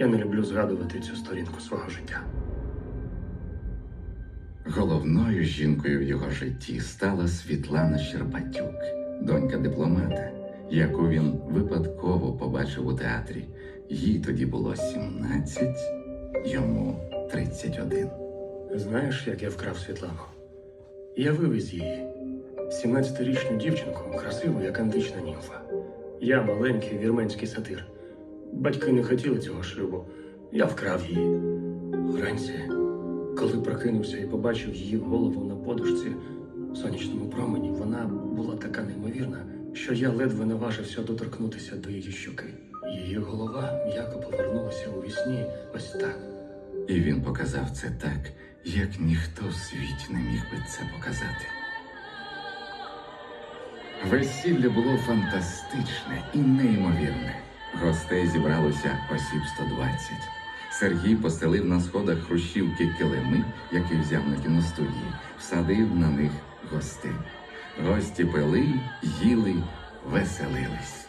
Я не люблю згадувати цю сторінку свого життя. Головною жінкою в його житті стала Світлана Щербатюк, донька дипломата, яку він випадково побачив у театрі. Їй тоді було 17, йому 31. Знаєш, як я вкрав Світлану? Я вивез її. 17-річну дівчинку, красиву, як антична німфа. Я маленький вірменський сатир. Батьки не хотіли цього шлюбу. Я вкрав її. Вранці, коли прокинувся і побачив її голову на подушці в сонячному промені, вона була така неймовірна, що я ледве наважився доторкнутися до її щоки. Її голова м'яко повернулася у вісні ось так. І він показав це так, як ніхто в світі не міг би це показати. Весілля було фантастичне і неймовірне. Гостей зібралося осіб 120. Сергій постелив на сходах хрущівки килими, які взяв на кіностудії, всадив на них гостей. Гості пили, їли, веселились.